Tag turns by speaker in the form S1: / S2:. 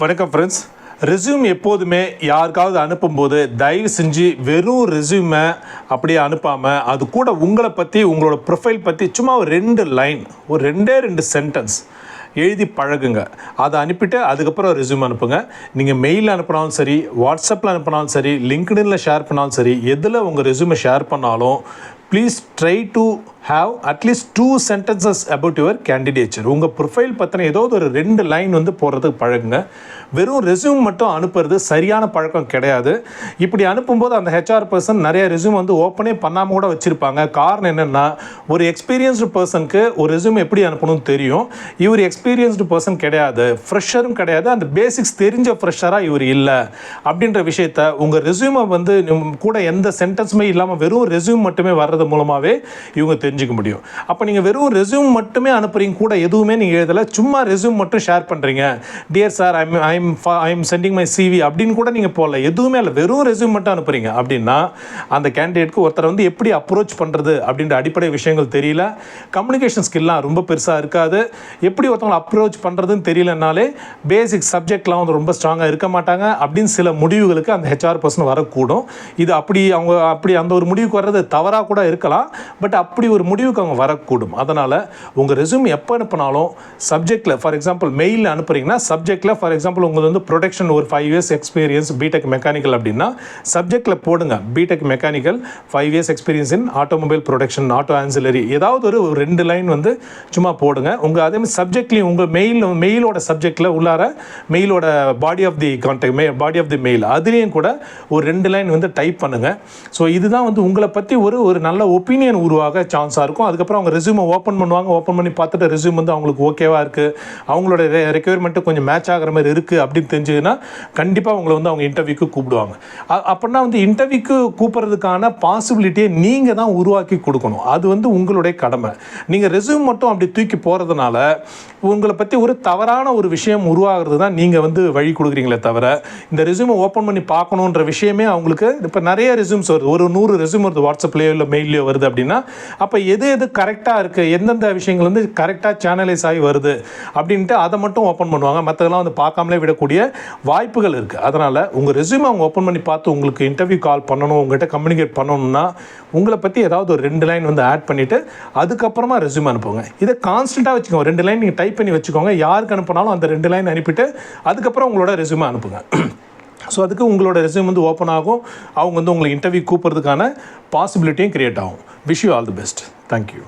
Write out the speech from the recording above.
S1: வணக்கம் friends resume எப்போதுமே யாருக்காவது அனுப்பும்போது தயவு செஞ்சு வெறும் ரெஸ்யூமை அப்படியே அனுப்பாமல் அது கூட உங்களை பற்றி உங்களோட ப்ரொஃபைல் பற்றி சும்மா ஒரு ரெண்டு லைன் ஒரு ரெண்டே ரெண்டு சென்டென்ஸ் எழுதி பழகுங்க. அதை அனுப்பிட்டு அதுக்கப்புறம் ரெசியூம் அனுப்புங்க. நீங்கள் மெயில் அனுப்பினாலும் சரி வாட்ஸ்அப்பில் அனுப்பினாலும் சரி லிங்க்டின்ல ஷேர் பண்ணாலும் சரி எதில் உங்கள் ரெஸ்யூமை ஷேர் பண்ணாலும் please try to have at least two sentences about your candidature உங்கள் ப்ரொஃபைல் பற்றின ஏதோ ஒரு ரெண்டு லைன் வந்து போடுறதுக்கு பழகுங்க. வெறும் ரெஸ்யூம் மட்டும் அனுப்புறது சரியான பழக்கம் கிடையாது. இப்படி அனுப்பும்போது அந்த ஹெச்ஆர் பர்சன் நிறைய ரெஸ்யூம் வந்து ஓப்பனே பண்ணாமல் கூட வச்சுருப்பாங்க. காரணம் என்னென்னா ஒரு எக்ஸ்பீரியன்ஸ்டு பர்சனுக்கு ஒரு ரெஸ்யூம் எப்படி அனுப்பணும்னு தெரியும். இவர் எக்ஸ்பீரியன்ஸ்டு பர்சன் கிடையாது. ஃப்ரெஷரும் கிடையாது. அந்த பேசிக்ஸ் தெரிஞ்ச ஃப்ரெஷராக இவர் இல்லை. அப்படின்ற விஷயத்த உங்கள் ரெஸ்யூமை வந்து கூட எந்த சென்டென்ஸுமே இல்லாமல் வெறும் ரெஸ்யூம் மட்டுமே வர்றது மூலமாகவே இவங்க தெரிஞ்சு தெரிஞ்சுக்க முடியும். அப்போ நீங்கள் வெறும் ரெஸ்யூம் மட்டுமே அனுப்புறீங்க கூட எதுவுமே நீங்கள் எழுதலை சும்மா ரெஸ்யூம் மட்டும் ஷேர் பண்ணுறீங்க dear sir I'm I'm I'm sending my CV அப்படின்னு கூட நீங்கள் போகல எதுவுமே இல்லை. வெறும் ரெஸ்யூம் மட்டும் அனுப்புறீங்க. அப்படின்னா அந்த கேண்டிடேட்க்கு ஒருத்தர் வந்து எப்படி அப்ரோச் பண்ணுறது அப்படின்ற அடிப்படை விஷயங்கள் தெரியல. கம்யூனிகேஷன் ஸ்கில்லாம் ரொம்ப பெருசாக இருக்காது. எப்படி ஒருத்தவங்களை அப்ரோச் பண்ணுறதுன்னு தெரியலனாலே பேசிக் சப்ஜெக்ட்லாம் வந்து ரொம்ப ஸ்ட்ராங்காக இருக்க மாட்டாங்க அப்படின்னு சில முடிவுகளுக்கு அந்த ஹெச்ஆர் பர்சன் வரக்கூடும். இது அப்படி அவங்க அப்படி அந்த ஒரு முடிவுக்கு வர்றது தவறாக கூட இருக்கலாம். பட் அப்படி ஒரு முடிவுக்கு அவங்க வரக்கூடும். அதனால் உங்கள் ரெஸ்யூம் எப்போ அனுப்பினாலும் சப்ஜெக்டில் ஃபார் எக்ஸாம்பிள் மெயிலில் அனுப்புறீங்கன்னா சப்ஜெக்டில் ஃபார் எக்ஸாம்பிள் உங்களுக்கு வந்து ப்ரொடக்ஷன் ஒரு five years experience BTech mechanical அப்படின்னா சப்ஜெக்டில் போடுங்க. BTech mechanical five years experience in automobile production auto ancillary ஏதாவது ஒரு ரெண்டு லைன் வந்து சும்மா போடுங்க. உங்கள் அதே மாதிரி சப்ஜெக்ட்லேயும் உங்கள் மெயில் மெயிலோட சப்ஜெக்டில் உள்ளார மெயிலோட பாடி ஆஃப் தி கான்டாக்ட் மெ பாடி ஆஃப் தி மெயில் அதுலேயும் கூட ஒரு ரெண்டு லைன் வந்து டைப் பண்ணுங்கள் ஸோ இதுதான் வந்து உங்களை பற்றி ஒரு ஒரு நல்ல ஒப்பீனியன் உருவாக சான்ஸ் ரெஸ்பான்ஸாக இருக்கும். அதுக்கப்புறம் அவங்க ரெசியூமை ஓப்பன் பண்ணுவாங்க. ஓப்பன் பண்ணி பார்த்துட்டு ரெஸ்யூம் வந்து அவங்களுக்கு ஓகேவாக இருக்குது அவங்களோட ரெக்யர்மெண்ட்டு கொஞ்சம் மேட்ச் ஆகிற மாதிரி இருக்குது அப்படின்னு தெரிஞ்சதுன்னா கண்டிப்பாக உங்களை வந்து அவங்க இன்டர்வியூக்கு கூப்பிடுவாங்க. அப்படின்னா வந்து இன்டர்வியூக்கு கூப்பிட்றதுக்கான பாசிபிலிட்டியை நீங்கள் தான் உருவாக்கி கொடுக்கணும். அது வந்து உங்களுடைய கடமை. நீங்கள் ரெஸ்யூம் மட்டும் அப்படி தூக்கி போகிறதுனால உங்களை பற்றி ஒரு தவறான ஒரு விஷயம் உருவாகிறது தான் நீங்கள் வந்து வழி கொடுக்குறீங்களே தவிர இந்த ரெஸ்யூமை ஓப்பன் பண்ணி பார்க்கணுன்ற விஷயமே அவங்களுக்கு இப்போ நிறைய ரெஸ்யூம்ஸ் வருது. ஒரு நூறு ரெஸ்யூம் வருது. வாட்ஸ்அப்லேயோ இல்லை மெயிலையோ வருது அப்படின்னா அப்போ எது எது கரெக்டாக இருக்குது எந்தெந்த விஷயங்கள் வந்து கரெக்டாக சேனலைஸ் ஆகி வருது? அப்படின்ட்டு அதை மட்டும் ஓப்பன் பண்ணுவாங்க. மற்றதெல்லாம் வந்து பார்க்காமலே விடக்கூடிய வாய்ப்புகள் இருக்குது அதனால் உங்கள் ரெசியூம் அவங்க ஓப்பன் பண்ணி பார்த்து உங்களுக்கு இன்டர்வியூ கால் பண்ணணும் உங்கள்கிட்ட கம்யூனிகேட் பண்ணணும்னா உங்களை பற்றி ஏதாவது ஒரு ரெண்டு லைன் வந்து ஆட் பண்ணிவிட்டு அதுக்கப்புறமா ரெஸ்யூம் அனுப்புங்க. இதை கான்ஸ்டண்ட்டாக வச்சுக்கோங்க. ரெண்டு லைன் நீங்கள் டைப் பண்ணி வச்சுக்கோங்க. யாருக்கு அனுப்பினாலும் அந்த ரெண்டு லைன் அனுப்பிட்டு அதுக்கப்புறம் உங்களோட ரெஸ்யூமை அனுப்புங்க. ஸோ அதுக்கு உங்களோட ரெஸ்யூம் வந்து ஓப்பன் ஆகும். அவங்க வந்து உங்களை இன்டர்வியூ கூப்பிட்றதுக்கான பாசிபிலிட்டியும் கிரியேட் ஆகும். Wish you all the best thank you